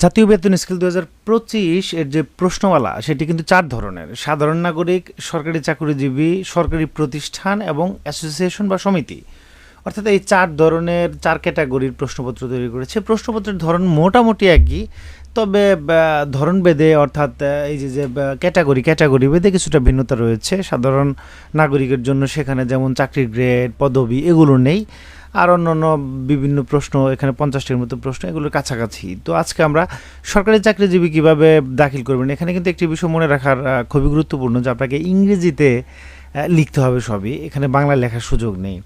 জাতীয় বেতন স্কেল দু হাজার পঁচিশ এর যে প্রশ্নমালা, সেটি কিন্তু চার ধরনের। সাধারণ নাগরিক, সরকারি চাকরিজীবী, সরকারি প্রতিষ্ঠান এবং অ্যাসোসিয়েশন বা সমিতি। অর্থাৎ এই চার ধরনের, চার ক্যাটাগরির প্রশ্নপত্র তৈরি করেছে। প্রশ্নপত্রের ধরন মোটামুটি একই, তবে ধরন বেদে অর্থাৎ এই যে যে ক্যাটাগরি ক্যাটাগরি বেদে কিছুটা ভিন্নতা রয়েছে। সাধারণ নাগরিকের জন্য সেখানে যেমন চাকরির গ্রেড, পদবি, এগুলো নেই। আর অন্যান্য বিভিন্ন প্রশ্ন, এখানে পঞ্চাশটির মতো প্রশ্ন, এগুলোর কাছাকাছি। তো আজকে আমরা সরকারি চাকরিজীবী কীভাবে দাখিল করবেন, এখানে কিন্তু একটি বিষয় মনে রাখার খুবই গুরুত্বপূর্ণ যে আপনাকে ইংরেজিতে লিখতে হবে সবই, এখানে বাংলা লেখার সুযোগ নেই।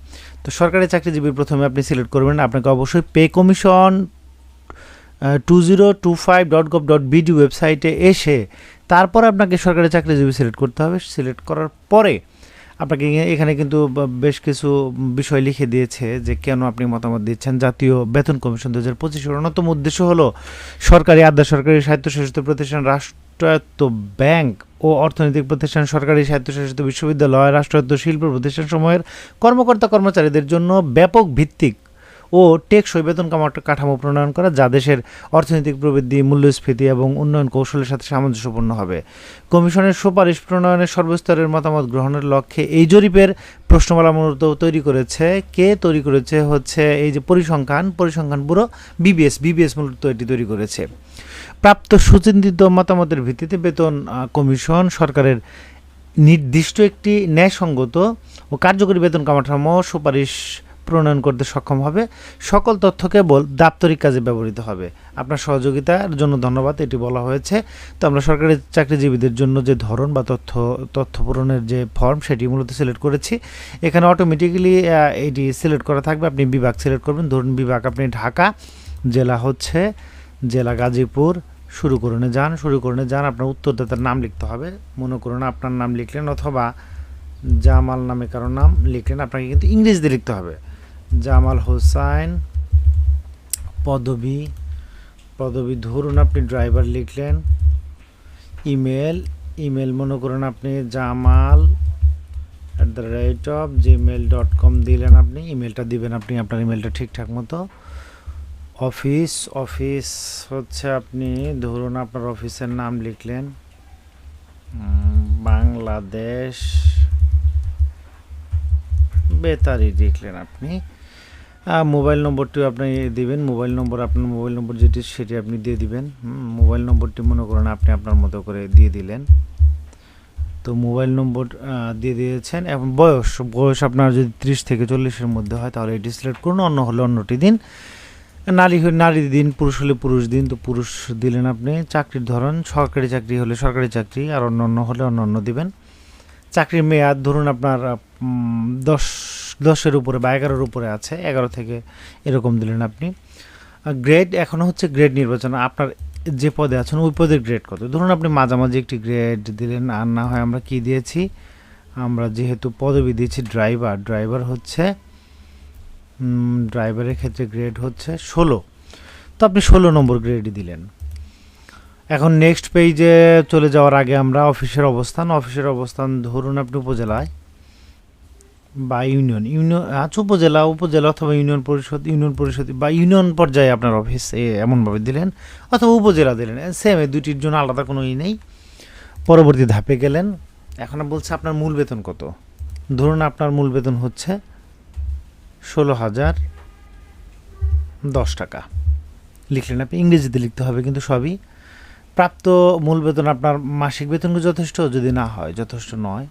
তো সরকারি চাকরিজীবী প্রথমে আপনি সিলেক্ট করবেন, আপনাকে অবশ্যই pay commission two zero two five dot gov dot BD ওয়েবসাইটে এসে তারপর আপনাকে সরকারি চাকরিজীবী সিলেক্ট করতে হবে। সিলেক্ট করার পরে আপনাকে এখানে কিন্তু বেশ কিছু বিষয় লিখে দিয়েছে যে কেন আপনি মতামত দিচ্ছেন। জাতীয় বেতন কমিশন দু হাজার পঁচিশের অন্যতম উদ্দেশ্য হল সরকারি আধা সরকারি স্বায়ত্তশাসিত প্রতিষ্ঠান রাষ্ট্রায়ত্ত ব্যাংক ও অর্থনৈতিক প্রতিষ্ঠান সরকারি স্বায়ত্তশাসিত বিশ্ববিদ্যালয় রাষ্ট্রায়ত্ত শিল্প প্রতিষ্ঠান সময়ের কর্মকর্তা কর্মচারীদের জন্য ব্যাপক ভিত্তিক ও টেকসই বেতন কাঠামো প্রণয়ন করা, যা দেশের অর্থনৈতিক প্রবৃদ্ধি, মূল্যস্ফীতি এবং উন্নয়ন কৌশলের সাথে সামঞ্জস্যপূর্ণ হবে। কমিশনের সুপারিশ প্রণয়নের সর্বস্তরের মতামত গ্রহণের লক্ষ্যে এই জরিপের প্রশ্নমালা মূলত তৈরি করেছে। কে তৈরি করেছে? হচ্ছে এই যে পরিসংখ্যান পরিসংখ্যান ব্যুরো বিবিএস। বিবিএস মূলত এটি তৈরি করেছে। প্রাপ্ত সুচিন্তিত মতামতের ভিত্তিতে বেতন কমিশন সরকারের নির্দিষ্ট একটি ন্যায়সঙ্গত ও কার্যকরী বেতন কাঠামো সুপারিশ প্রণয়ন করতে সক্ষম হবে। সকল তথ্য কেবল দাপ্তরিক কাজে ব্যবহৃত হবে। আপনার সহযোগিতার জন্য ধন্যবাদ, এটি বলা হয়েছে। তো আমরা সরকারি চাকরিজীবীদের জন্য যে ধরন বা তথ্য তথ্য পূরণের যে ফর্ম, সেটি মূলত সিলেক্ট করেছি। এখানে অটোমেটিক্যালি এটি সিলেক্ট করা থাকবে। আপনি বিভাগ সিলেক্ট করবেন। ধরুন বিভাগ আপনি ঢাকা, জেলা হচ্ছে জেলা গাজীপুর। শুরু করণে যান, শুরু করণে যান। আপনার উত্তরদাতার নাম লিখতে হবে। মনে করুন আপনার নাম লিখলেন অথবা জামাল নামে কারও নাম লিখলেন, আপনাকে কিন্তু ইংরেজিতে লিখতে হবে। জামাল হোসাইন, পদবী পদবী ধরুন আপনি ড্রাইভার লিখলেন, ইমেল ইমেল মনে করুন আপনি Jamal at the rate of Gmail dot com দিলেন আপনি, ইমেলটা দিবেন আপনি আপনার ইমেলটা ঠিকঠাক মতো। অফিস অফিস হচ্ছে আপনি ধরুন আপনার অফিসের নাম লিখলেন বাংলাদেশ, বেতারি লিখলেন আপনি। মোবাইল নম্বরটি আপনি দিবেন, মোবাইল নম্বর, আপনার মোবাইল নম্বর যেটি, সেটি আপনি দিয়ে দিবেন। মোবাইল নম্বরটি মনে করেন আপনি আপনার মতো করে দিয়ে দিলেন। তো মোবাইল নম্বর দিয়ে দিয়েছেন এবং বয়স বয়স আপনার যদি ত্রিশ থেকে চল্লিশের মধ্যে হয়, তাহলে এটি সিলেক্ট করুন, অন্য হলে অন্যটি দিন। নারী নারী দিন, পুরুষ হলে পুরুষ দিন, তো পুরুষ দিলেন আপনি চাকরির ধরন, সরকারি চাকরি হলে সরকারি চাকরি, আর অন্য অন্য হলে অন্য অন্য দিবেন। চাকরির মেয়াদ ধরুন আপনার দশ দশের উপরে বা এগারোর উপরে আছে, এগারো থেকে এরকম দিলেন আপনি। গ্রেড এখনও হচ্ছে গ্রেড নির্বাচন, আপনার যে পদে আছেন ওই পদের গ্রেড কত? ধরুন আপনি মাঝামাঝি একটি গ্রেড দিলেন, আর না হয় আমরা কি দিয়েছি? আমরা যেহেতু পদবি দিয়েছি ড্রাইভার ড্রাইভার হচ্ছে ড্রাইভারের ক্ষেত্রে গ্রেড হচ্ছে ষোলো। তো আপনি ষোলো নম্বর গ্রেডই দিলেন। এখন নেক্সট পেজে চলে যাওয়ার আগে আমরা অফিসের অবস্থান অফিসের অবস্থান ধরুন আপনি উপজেলায়। বা ইউনিয়ন ইউনিয়ন আচ্ছা উপজেলা উপজেলা অথবা ইউনিয়ন পরিষদ ইউনিয়ন পরিষদ বা ইউনিয়ন পর্যায়ে আপনার অফিস এমনভাবে দিলেন অথবা উপজেলা দিলেন। সেম এই দুটির জন্য আলাদা কোনো ই নেই। পরবর্তী ধাপে গেলেন। এখন বলছে আপনার মূল বেতন কত? ধরুন আপনার মূল বেতন হচ্ছে ষোলো হাজার দশ টাকা। লিখলেন আপনি, ইংরেজিতে লিখতে হবে কিন্তু সবই। প্রাপ্ত মূল বেতন আপনার মাসিক বেতন যথেষ্ট, যদি না হয় যথেষ্ট নয়।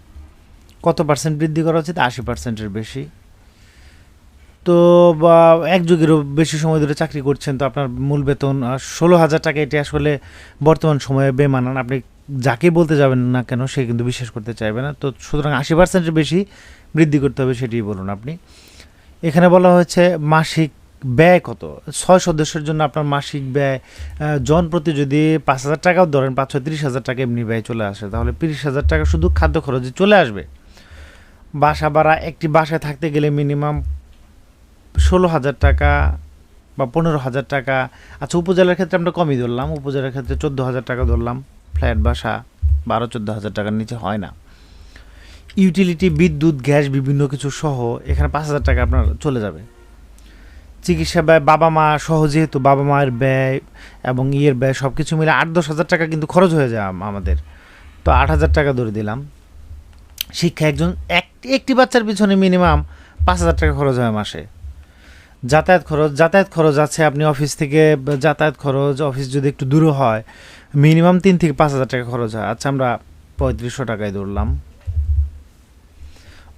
কত পার্সেন্ট বৃদ্ধি করা উচিত? আশি পার্সেন্টের বেশি। তো, বা, এক যুগেরও বেশি সময় ধরে চাকরি করছেন, তো আপনার মূল বেতন ষোলো হাজার টাকা, এটি আসলে বর্তমান সময়ে বেমানান। আপনি যাকে বলতে যাবেন না কেন, সে কিন্তু বিশ্বাস করতে চাইবে না। তো, সুতরাং আশি পার্সেন্টের বেশি বৃদ্ধি করতে হবে সেটি বলুন আপনি। এখানে বলা হয়েছে মাসিক ব্যয় কত? ছয় সদস্যের জন্য আপনার মাসিক ব্যয় জন প্রতি যদি পাঁচ হাজার টাকাও ধরেন পাঁচ ছয় তিরিশ হাজার টাকা, এমনি ব্যয় চলে আসে। তাহলে তিরিশ হাজার টাকা শুধু খাদ্য খরচে চলে আসবে। বাসা ভাড়া, একটি বাসায় থাকতে গেলে মিনিমাম ষোলো হাজার টাকা বা পনেরো হাজার টাকা। আচ্ছা উপজেলার ক্ষেত্রে আমরা কমই ধরলাম। উপজেলার ক্ষেত্রে চোদ্দ হাজার টাকা ধরলাম। ফ্ল্যাট, বাসা বারো চোদ্দ হাজার টাকার নিচে হয় না। ইউটিলিটি, বিদ্যুৎ, গ্যাস, বিভিন্ন কিছু সহ এখানে পাঁচ হাজার টাকা আপনার চলে যাবে। চিকিৎসা ব্যয়, বাবা মা সহ যেহেতু বাবা মায়ের ব্যয় এবং ইয়ের ব্যয় সব কিছু মিলে আট দশ হাজার টাকা কিন্তু খরচ হয়ে যায় আমাদের। তো আট হাজার টাকা ধরে দিলাম। শিক্ষা একজন এক- একটি বাচ্চার পিছনে মিনিমাম পাঁচ হাজার টাকা খরচ হয় মাসে। যাতায়াত খরচ যাতায়াত খরচ আছে, আপনি অফিস থেকে, যাতায়াত খরচ অফিস যদি একটু দূরে হয় মিনিমাম তিন থেকে পাঁচ হাজার টাকা খরচ হয়। আচ্ছা আমরা পঁয়ত্রিশশো টাকায় ধরলাম।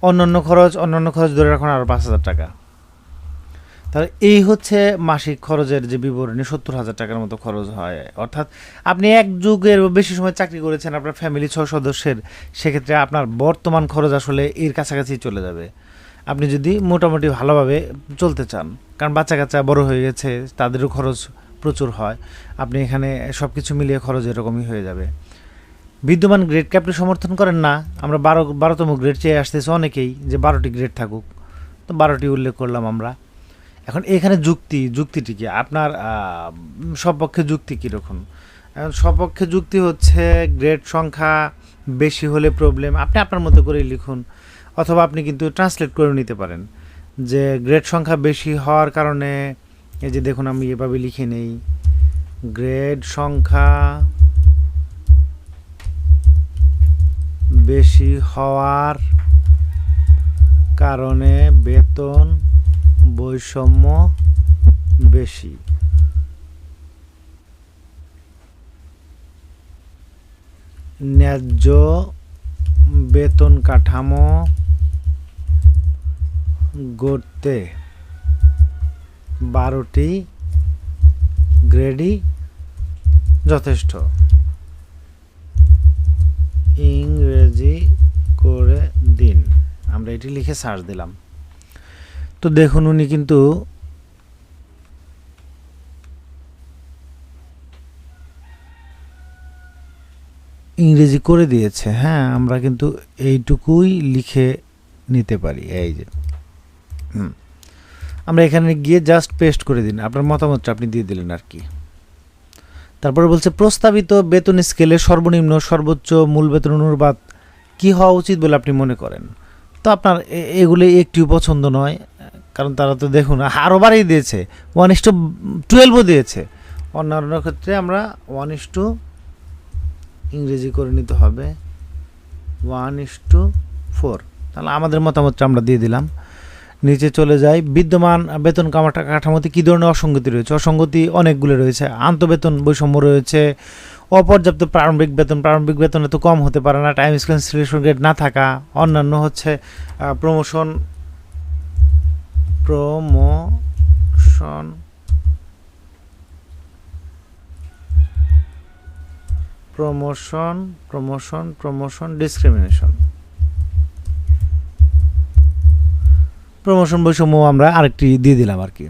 অন্যান্য খরচ অন্যান্য খরচ ধরে রাখুন আরও পাঁচ হাজার টাকা। তাহলে এই হচ্ছে মাসিক খরচের যে বিবরণী, সত্তর হাজার টাকার মতো খরচ হয়। অর্থাৎ আপনি এক যুগের বেশি সময় চাকরি করেছেন, আপনার ফ্যামিলি ছয় সদস্যের, সেক্ষেত্রে আপনার বর্তমান খরচ আসলে এর কাছাকাছি চলে যাবে। আপনি যদি মোটামুটি ভালোভাবে চলতে চান, কারণ বাচ্চা কাচ্চা বড় হয়ে গেছে, তাদেরও খরচ প্রচুর হয়, আপনি এখানে সব কিছু মিলিয়ে খরচ এরকমই হয়ে যাবে। বিদ্যমান গ্রেডকে আপনি সমর্থন করেন না, আমরা বারো, বারোতম গ্রেড চেয়ে আসতেছি অনেকেই যে বারোটি গ্রেড থাকুক। তো বারোটি উল্লেখ করলাম আমরা। এখন এখানে যুক্তি, যুক্তিটি কি? আপনার সপক্ষে যুক্তি কীরকম এখন সপক্ষে যুক্তি হচ্ছে গ্রেড সংখ্যা বেশি হলে প্রবলেম আপনি আপনার মতো করেই লিখুন। অথবা আপনি কিন্তু ট্রান্সলেট করে নিতে পারেন। যে গ্রেড সংখ্যা বেশি হওয়ার কারণে, এই যে দেখুন আমি এভাবে লিখে নেই। গ্রেড সংখ্যা বেশি হওয়ার কারণে বেতন বৈষম্য বেশি। ন্যায্য বেতন কাঠামো গড়তে বারোটি গ্রেডই যথেষ্ট। ইংরেজি করে দিন। আমরা এটি লিখে সার্চ দিলাম। তো দেখুন, উনি কিন্তু ইংরেজি করে দিয়েছে। হ্যাঁ আমরা কিন্তু এইটুকুই লিখে নিতে পারি। এই যে, হুম। আমরা এখানে গিয়ে জাস্ট পেস্ট করে দিন। আপনার মতামতটা আপনি দিয়ে দিলেন আর কি। তারপরে বলছে, প্রস্তাবিত বেতন স্কেলে সর্বনিম্ন, সর্বোচ্চ মূল বেতন অনুপাত কি হওয়া উচিত বলে আপনি মনে করেন? তো আপনার এগুলি একটিও পছন্দ নয়। কারণ তারা তো দেখুন আরও বাড়িয়ে দিয়েছে। ওয়ান ইস টু টুয়েলভও দিয়েছে। অন্যান্য ক্ষেত্রে আমরা ওয়ান ইস টু ইংরেজি করে নিতে হবে। ওয়ান ইস টু ফোর তাহলে আমাদের মতামতটা আমরা দিয়ে দিলাম। নিচে চলে যাই। বিদ্যমান বেতন কামাটা কাঠামোতে কী ধরনের অসঙ্গতি রয়েছে? অসঙ্গতি অনেকগুলো রয়েছে। আন্তঃবেতন বৈষম্য রয়েছে। অপর্যাপ্ত প্রারম্ভিক বেতন প্রারম্ভিক বেতন এত কম হতে পারে না। টাইম স্কেলেশন গ্রেড না থাকা। অন্যান্য হচ্ছে promotion promotion. Promotion promotion promotion, discrimination. Promotion বৈষম্য আমরা আরেকটি দিয়ে দিলাম আর কি।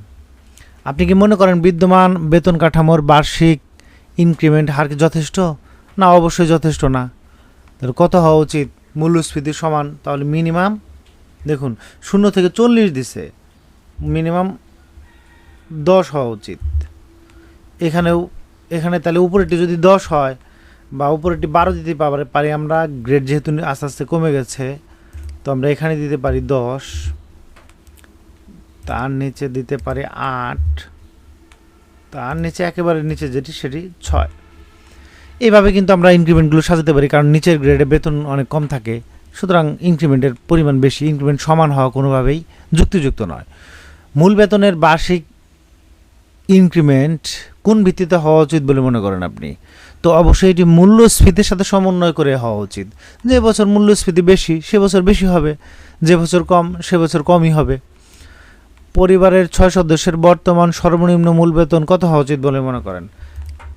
আপনি কি মনে করেন বিদ্যমান বেতন কাঠামোর বার্ষিক ইনক্রিমেন্ট হার কি যথেষ্ট? না, অবশ্যই যথেষ্ট না। তাহলে কত হওয়া উচিত? মূল্যস্ফীতি সমান, তাহলে মিনিমাম, দেখুন, শূন্য থেকে চল্লিশ দিছে। মিনিমাম দশ হওয়া উচিত। এখানেও, এখানে তাহলে উপরেরটি যদি দশ হয় বা উপরেরটি বারো দিতে পারে, পারি আমরা গ্রেড যেহেতু আস্তে আস্তে কমে গেছে, তো আমরা এখানে দিতে পারি দশ, তার নিচে দিতে পারি আট, তার নিচে একেবারে নিচে যেটি সেটি ছয়। এইভাবে কিন্তু আমরা ইনক্রিমেন্টগুলো সাজাতে পারি, কারণ নিচের গ্রেডে বেতন অনেক কম থাকে, সুতরাং ইনক্রিমেন্টের পরিমাণ বেশি ইনক্রিমেন্ট সমান হওয়া কোনোভাবেই যুক্তিযুক্ত নয়। মূল বেতনের বার্ষিক ইনক্রিমেন্ট কোন ভিত্তিতে হওয়া উচিত বলে মনে করেন আপনি? তো অবশ্যই এটি মূল্যস্ফীতির সাথে সমন্বয় করে হওয়া উচিত। যে বছর মূল্যস্ফীতি বেশি, সে বছর বেশি হবে। যে বছর কম, সে বছর কমই হবে। পরিবারের ছয় সদস্যের বর্তমান সর্বনিম্ন মূল বেতন কত হওয়া উচিত বলে মনে করেন?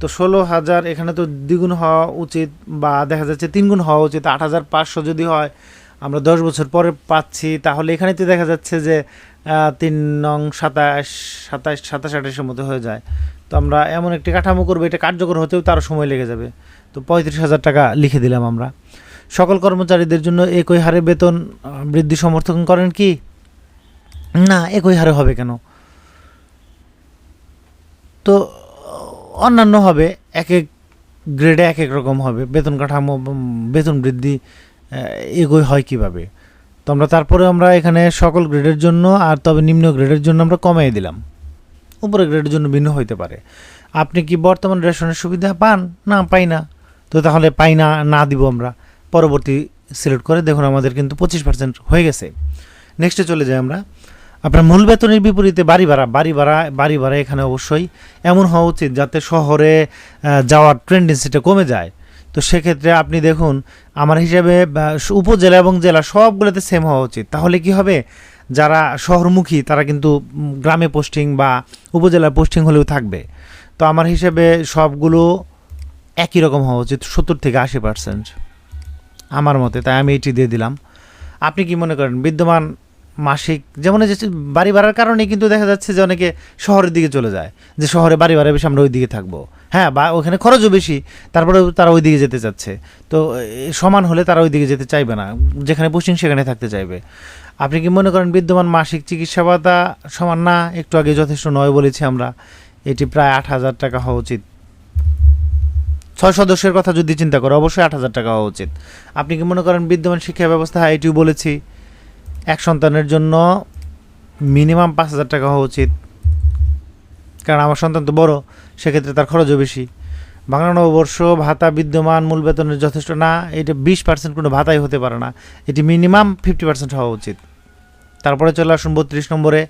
তো ষোলো হাজার, এখানে তো দ্বিগুণ হওয়া উচিত বা দেখা যাচ্ছে তিনগুণ হওয়া উচিত। আট হাজার পাঁচশো যদি হয়, আমরা দশ বছর পরে পাচ্ছি, তাহলে এখানে তো দেখা যাচ্ছে যে তিন নং সাতাশ সাতাশ সাতাশ আঠাশের মতো হয়ে যায়। তো আমরা এমন একটি কাঠামো করব, এটা কার্যকর হতেও তারও সময় লেগে যাবে। তো পঁয়ত্রিশ হাজার টাকা লিখে দিলাম আমরা। সকল কর্মচারীদের জন্য একই হারে বেতন বৃদ্ধি সমর্থন করেন কি? না, একই হারে হবে কেন? তো অন্যান্য হবে, এক এক গ্রেডে এক এক রকম হবে। বেতন কাঠামো বেতন বৃদ্ধি একই হয় কীভাবে? তো আমরা তারপরে আমরা এখানে সকল গ্রেডের জন্য আর তবে নিম্ন গ্রেডের জন্য আমরা কমিয়ে দিলাম। উপরের গ্রেডের জন্য ভিন্ন হইতে পারে। আপনি কি বর্তমান রেশনের সুবিধা পান? না, পাই না। তো তাহলে পাই না না দিব আমরা। পরবর্তী সিলেক্ট করে দেখুন আমাদের কিন্তু পঁচিশ পার্সেন্ট হয়ে গেছে। নেক্সটে চলে যাই আমরা। আপনার মূল বেতনের বিপরীতে বাড়ি ভাড়া। বাড়ি ভাড়া বাড়ি ভাড়া এখানে অবশ্যই এমন হওয়া উচিত যাতে শহরে যাওয়ার টেন্ডেন্সিটা কমে যায়। তো সেক্ষেত্রে আপনি দেখুন, আমার হিসাবে উপজেলা এবং জেলা সবগুলোতে সেম হওয়া উচিত। তাহলে কি হবে? যারা শহরমুখী, তারা কিন্তু গ্রামে পোস্টিং বা উপজেলার পোস্টিং হলেও থাকবে। তো আমার হিসেবে সবগুলো একই রকম হওয়া উচিত, সত্তর থেকে আশি পার্সেন্ট আমার মতে, তাই আমি এটি দিয়ে দিলাম। আপনি কি মনে করেন, বিদ্যমান মাসিক, যেমন যে বাড়ি ভাড়ার কারণে কিন্তু দেখা যাচ্ছে যে অনেকে শহরের দিকে চলে যায়, যে শহরে বাড়ি ভাড়া বেশি, আমরা ওই দিকে থাকব। হ্যাঁ বা ওখানে খরচও বেশি, তারপরে তারা ওই দিকে যেতে চাচ্ছে। তো সমান হলে তারা ওই দিকে যেতে চাইবে না। যেখানে পোস্টিং সেখানে থাকতে চাইবে। আপনি কি মনে করেন বিদ্যমান মাসিক চিকিৎসা ভাতা সমান না? একটু আগে যথেষ্ট নয় বলেছি আমরা। এটি প্রায় আট হাজার টাকা হওয়া উচিত। ছয় সদস্যের কথা যদি চিন্তা করো, অবশ্যই আট হাজার টাকা হওয়া উচিত। আপনি কি মনে করেন বিদ্যমান শিক্ষা ব্যবস্থা এটিও বলেছি, এক সন্তানের জন্য মিনিমাম পাঁচ হাজার টাকা হওয়া উচিত? কারণ আমার সন্তান তো বড় সেক্ষেত্রে তার খরচও বেশি। বাংলা নববর্ষ, ভাতা বিদ্যমান, মূল বেতনের যথেষ্ট, না, এটা বিশ পার্সেন্ট কোনো ভাতাই হতে পারে না। এটি মিনিমাম ফিফটি পার্সেন্ট হওয়া উচিত। তারপরে চলে আসুন বত্রিশ নম্বরে,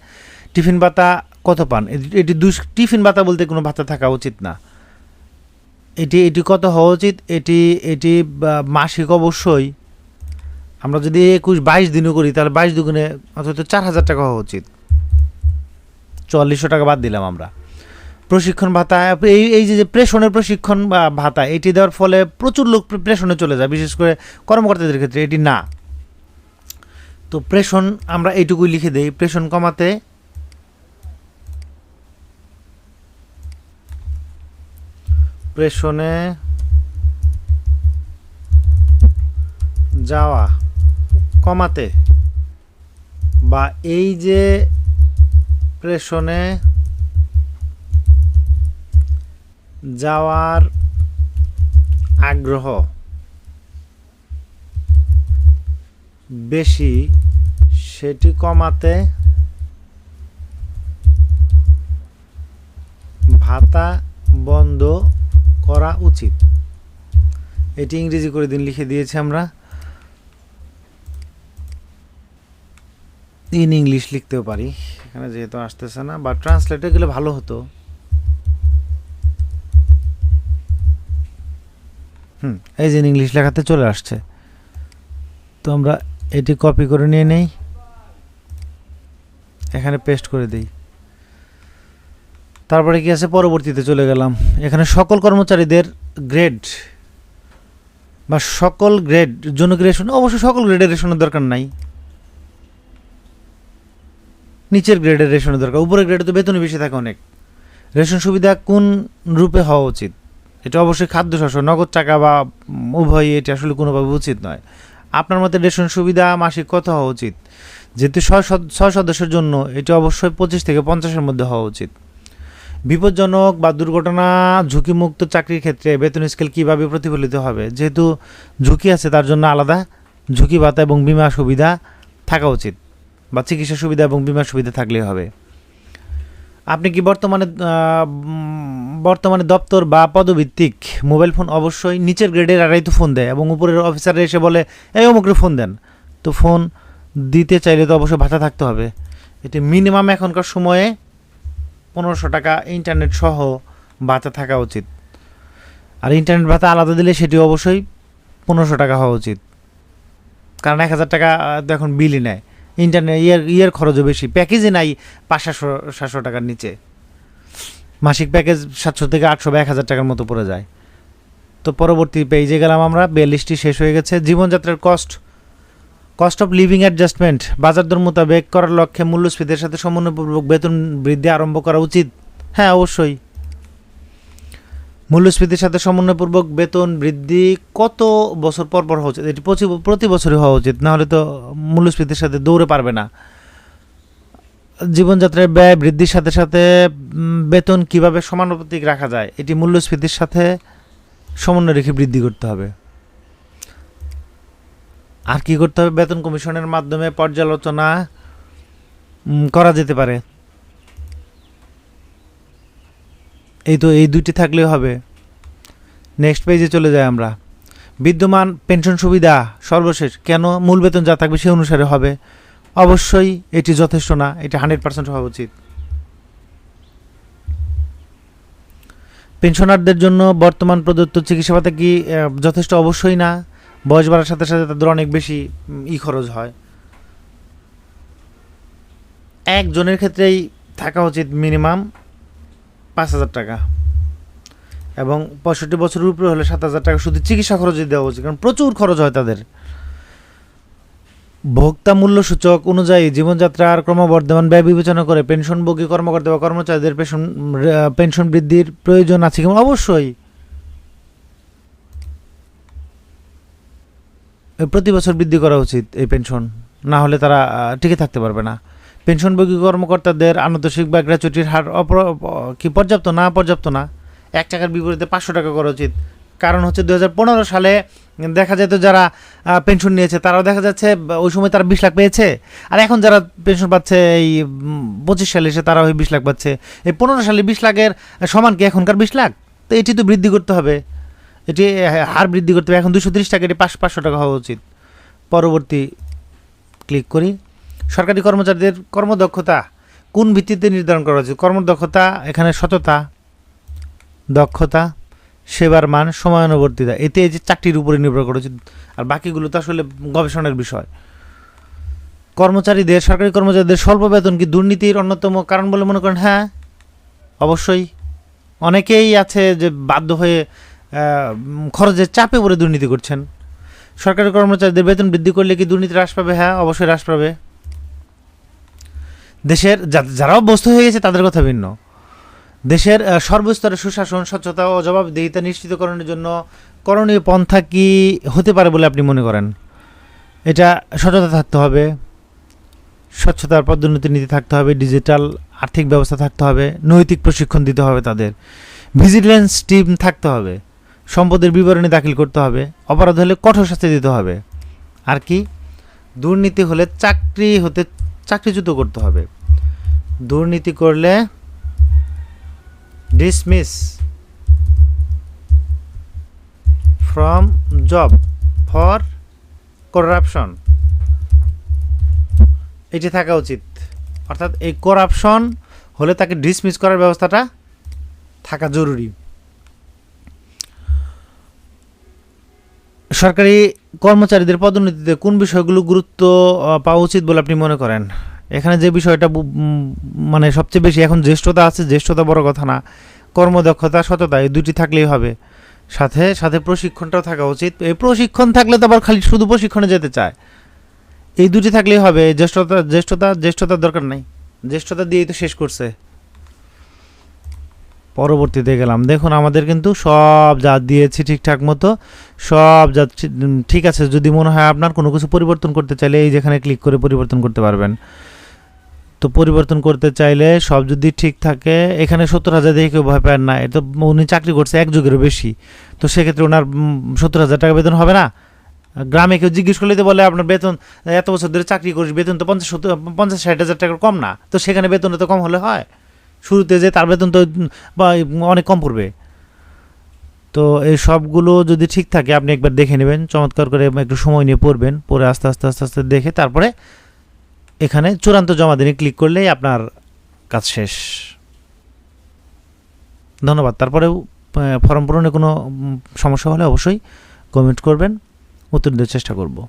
টিফিন ভাতা কত পান? এটি- দুই টিফিন ভাতা বলতে কোনো ভাতা থাকা উচিত না। এটি এটি কত হওয়া উচিত? এটি এটি মাসিক অবশ্যই। আমরা যদি একুশ, বাইশ দিনও করি, তাহলে বাইশ দুগুণে অন্তত চার হাজার টাকা হওয়া উচিত। চুয়াল্লিশশো টাকা বাদ দিলাম আমরা। প্রশিক্ষণ ভাতা, এই এই যে প্রেষণের প্রশিক্ষণ বা ভাতা, এটি দেওয়ার ফলে প্রচুর লোক প্রে- প্রেষণে চলে যায়, বিশেষ করে কর্মকর্তাদের ক্ষেত্রে, এটি না। তো প্রেষণ, আমরা এইটুকুই লিখে দেই, প্রেষণ কমাতে প্রেষণে যাওয়া, কমাতে, বা এই যে প্রেষণে যাওয়ার আগ্রহ বেশি, সেটি কমাতে ভাতা বন্ধ করা উচিত। এটি ইংরেজি করে দিন, লিখে দিয়েছি আমরা। ইন ইংলিশ লিখতেও পারি, এখানে যেহেতু আসতেছে না, বা ট্রান্সলেটে গেলে ভালো হতো। হুম। এই যে ইংলিশ লেখাতে চলে আসছে। তো আমরা এটি কপি করে নিয়ে নেই। এখানে পেস্ট করে দিই। তারপরে কি আছে? পরবর্তীতে চলে গেলাম। এখানে সকল কর্মচারীদের গ্রেড বা সকল গ্রেড জন্য কি রেশন অবশ্য সকল গ্রেডের রেশনের দরকার নাই। নিচের গ্রেডের রেশনের দরকার। উপরের গ্রেডে তো বেতনই বেশি থাকে অনেক। রেশন সুবিধা কোন রূপে হওয়া উচিত? এটা অবশ্যই খাদ্যশস্য, নগদ টাকা বা উভয়ই এটা আসলে কোনোভাবে উচিত নয়। আপনার মতে রেশন সুবিধা মাসিক কত হওয়া উচিত? যেহেতু ছয় সদস্যের জন্য এটা অবশ্যই পঁচিশ থেকে পঞ্চাশের মধ্যে হওয়া উচিত। বিপজ্জনক বা দুর্ঘটনা, ঝুঁকিমুক্ত চাকরির ক্ষেত্রে বেতন স্কেল কীভাবে প্রতিফলিত হবে? যেহেতু ঝুঁকি আছে, তার জন্য আলাদা ঝুঁকি ভাতা এবং বিমা সুবিধা থাকা উচিত বা চিকিৎসা সুবিধা এবং বিমা সুবিধা থাকলেই হবে। আপনি কি বর্তমানে বর্তমানে দপ্তর বা পদভিত্তিক মোবাইল ফোন অবশ্যই নিচের গ্রেডের আড়াই তো ফোন দেয় এবং উপরের অফিসাররা এসে বলে, এই অমুকরে ফোন দেন। তো ফোন দিতে চাইলে তো অবশ্যই ভাতা থাকতে হবে। এটি মিনিমাম এখনকার সময়ে পনেরোশো টাকা ইন্টারনেট সহ ভাতা থাকা উচিত। আর ইন্টারনেট ভাতা আলাদা দিলে সেটি অবশ্যই পনেরোশো টাকা হওয়া উচিত। কারণ এক হাজার টাকা তো এখন বিলই নেয় ইন্টারনেট ইয়ের ইয়ের খরচও বেশি। প্যাকেজই নাই পাঁচ সাতশো সাতশো টাকার নিচে। মাসিক প্যাকেজ সাতশো থেকে আটশো বা এক হাজার টাকার মতো পড়ে যায়। তো পরবর্তী পেজে গেলাম আমরা, বিয়াল্লিশটি শেষ হয়ে গেছে। জীবনযাত্রার cost cost of living adjustment বাজার দর মোতাবেক করার লক্ষ্যে মূল্যস্ফীতির সাথে সমন্বয়পূর্বক বেতন বৃদ্ধি আরম্ভ করা উচিত। হ্যাঁ অবশ্যই। মূল্যস্ফীতির সাথে সমন্বয়পূর্বক বেতন বৃদ্ধি কত বছর পর পর হওয়া উচিত? এটি প্রতি- বছরই হওয়া উচিত, নাহলে তো মূল্যস্ফীতির সাথে দৌড়ে পারবে না। জীবনযাত্রার ব্যয় বৃদ্ধির সাথে সাথে বেতন কীভাবে সমানুপাতিক রাখা যায়, এটি মূল্যস্ফীতির সাথে সমন্বয় রেখে বৃদ্ধি করতে হবে। আর কি করতে হবে? বেতন কমিশনের মাধ্যমে পর্যালোচনা করা যেতে পারে। এই তো এই দুইটি থাকলেও হবে। নেক্সট পেজে চলে যাই আমরা। বিদ্যমান পেনশন সুবিধা সর্বশেষ। কেন মূল বেতন যা থাকবে সে অনুসারে হবে। অবশ্যই এটি যথেষ্ট না, এটি হান্ড্রেড পার্সেন্ট হওয়া উচিত। পেনশনারদের জন্য বর্তমান প্রদত্ত চিকিৎসা ভাতা কি যথেষ্ট অবশ্যই না, বয়স বাড়ার সাথে সাথে তাদের অনেক বেশি ই খরচ হয়। একজনের ক্ষেত্রেই থাকা উচিত মিনিমাম পাঁচ হাজার টাকা এবং পঁয়ষট্টি বছরের উপরে হলে সাত হাজার টাকা শুধু চিকিৎসা খরচে দেওয়া উচিত, কারণ প্রচুর খরচ হয় তাদের। ভোক্তা মূল্য সূচক অনুযায়ী জীবনযাত্রার ক্রমবর্ধমান ব্যয় বিবেচনা করে পেনশনভোগী কর্মকর্তা বা কর্মচারীদের পেনশন পেনশন বৃদ্ধির প্রয়োজন আছে কি? অবশ্যই। প্রতি বছর বৃদ্ধি করা উচিত এই পেনশন। না হলে তারা টিকে থাকতে পারবে না। পেনশনভোগী কর্মকর্তাদের আনুতোষিক বা গ্র্যাচুইটির হার অপর কি পর্যাপ্ত না পর্যাপ্ত না, এক টাকার বিপরীতে পাঁচশো টাকা করা উচিত। কারণ হচ্ছে দু হাজার পনেরো সালে দেখা যেত যারা পেনশন নিয়েছে, তারাও দেখা যাচ্ছে ওই সময় তারা বিশ লাখ পেয়েছে। আর এখন যারা পেনশন পাচ্ছে, এই পঁচিশ সালে এসে তারা ওই বিশ লাখ পাচ্ছে। এই পনেরো সালে বিশ লাখের সমান কি এখনকার বিশ লাখ? তো এটি তো বৃদ্ধি করতে হবে। এটি হার বৃদ্ধি করতে হবে। এখন দুশো তিরিশ টাকা, এটি পাঁচ, পাঁচশো টাকা হওয়া উচিত। পরবর্তী ক্লিক করি। সরকারি কর্মচারীদের কর্মদক্ষতা কোন ভিত্তিতে নির্ধারণ করা উচিত? কর্মদক্ষতা, এখানে সততা, দক্ষতা সেবার মান সময়ানুবর্তিতা। এতে যে চাকরির উপরে নির্ভর করা আর বাকিগুলো তো আসলে গবেষণার বিষয়। কর্মচারীদের, সরকারি কর্মচারীদের স্বল্প বেতন কি দুর্নীতির অন্যতম কারণ বলে মনে করেন? হ্যাঁ অবশ্যই। অনেকেই আছে যে বাধ্য হয়ে খরচের চাপে পড়ে দুর্নীতি করছেন। সরকারি কর্মচারীদের বেতন বৃদ্ধি করলে কি দুর্নীতি হ্রাস পাবে? হ্যাঁ অবশ্যই হ্রাস পাবে। দেশের যারা অভ্যস্ত হয়ে গেছে, তাদের কথা ভিন্ন। দেশের সর্বস্তরে সুশাসন, স্বচ্ছতা ও জবাবদিহিতা নিশ্চিতকরণের জন্য করণীয় পন্থা কি হতে পারে বলে আপনি মনে করেন? এটা সচেতন থাকতে হবে, স্বচ্ছতার পদোন্নতি নীতি থাকতে হবে, ডিজিটাল আর্থিক ব্যবস্থা থাকতে হবে, নৈতিক প্রশিক্ষণ দিতে হবে তাদের, ভিজিলেন্স টিম থাকতে হবে, সম্পদের বিবরণী দাখিল করতে হবে, অপরাধ হলে কঠোর শাস্তি দিতে হবে। আর কি? দুর্নীতি হলে চাকরি হতে, চাকরিচ্যুত করতে হবে। দুর্নীতি করলে dismiss from job for corruption এটি থাকা উচিত। অর্থাৎ এই করাপশন হলে তাকে ডিসমিস করার ব্যবস্থাটা থাকা জরুরি। সরকারি কর্মচারীদের পদোন্নতিতে কোন বিষয়গুলো গুরুত্ব পাওয়া উচিত বলে আপনি মনে করেন? এখানে যে বিষয়টা মানে সবচেয়ে বেশি এখন জ্যেষ্ঠতা আছে, জ্যেষ্ঠতা বড় কথা না। কর্মদক্ষতা, সততা, এই দুটি থাকলেই হবে। সাথে সাথে প্রশিক্ষণটাও থাকা উচিত। এই প্রশিক্ষণ থাকলে তো আবার খালি শুধু প্রশিক্ষণে যেতে চায়। এই দুটি থাকলেই হবে। জ্যেষ্ঠতা জ্যেষ্ঠতা, জ্যেষ্ঠতার দরকার নাই। জ্যেষ্ঠতা দিয়েই তো শেষ করছে। পরবর্তীতে গেলাম। দেখুন, আমাদের কিন্তু সব জাত দিয়েছি ঠিকঠাক মতো। সব জাত ঠিক আছে। যদি মনে হয় আপনার কোনো কিছু পরিবর্তন করতে চাইলে এই যেখানে ক্লিক করে পরিবর্তন করতে পারবেন। তো পরিবর্তন করতে চাইলে সব যদি ঠিক থাকে, এখানে সত্তর হাজার দিয়ে কেউ ভয় পায় না। এটা উনি চাকরি করছে এক যুগেরও বেশি। তো সেক্ষেত্রে ওনার সত্তর হাজার টাকা বেতন হবে না? গ্রামে কেউ জিজ্ঞেস করলে তো বলে, আপনার বেতন, এত বছর ধরে চাকরি করিস, বেতন তো পঞ্চাশ, সত্তর, পঞ্চাশ, ষাট হাজার টাকার কম না। তো সেখানে বেতন তো কম হলে হয়। শুরুতে যে তার বেতন তো, বা, অনেক কম পড়বে। তো এই সবগুলো যদি ঠিক থাকে, আপনি একবার দেখে নেবেন, চমৎকার করে একটু সময় নিয়ে পড়বেন পরে আস্তে আস্তে আস্তে আস্তে দেখে তারপরে এখানে চূড়ান্ত জমা দিনে ক্লিক করলেই আপনার কাজ শেষ। ধন্যবাদ। তারপরেও ফর্ম পূরণে কোনো সমস্যা হলে অবশ্যই কমেন্ট করবেন। উত্তর দেওয়ার চেষ্টা করব।